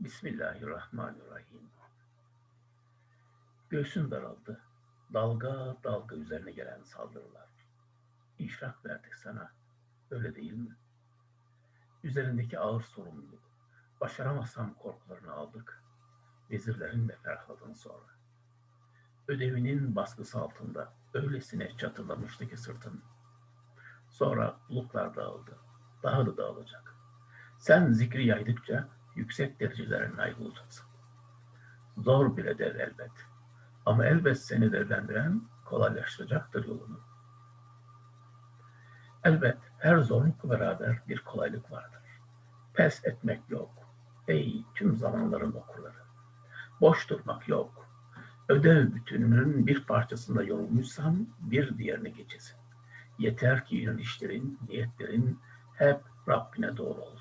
Bismillahirrahmanirrahim. Göğsün daraldı. Dalga dalga üzerine gelen saldırılar. İşrak verdik sana. Öyle değil mi? Üzerindeki ağır sorumluluk. Başaramazsam korkularını aldık. Vezirlerin de ferahladın sonra. Ödevinin baskısı altında öylesine çatılamıştı ki sırtın. Sonra bulutlar dağıldı. Daha da dağılacak. Sen zikri yaydıkça yüksek derecelere nail olacaksın. Zor bir hedef elbet. Ama elbet seni devlendiren kolaylaştıracaktır yolunu. Elbet her zorlukla beraber bir kolaylık vardır. Pes etmek yok. Ey tüm zamanların okurları. Boş durmak yok. Ödev bütününün bir parçasında yorulmuşsan bir diğerine geçesin. Yeter ki yönelişlerin, niyetlerin hep Rabbine doğru olsun.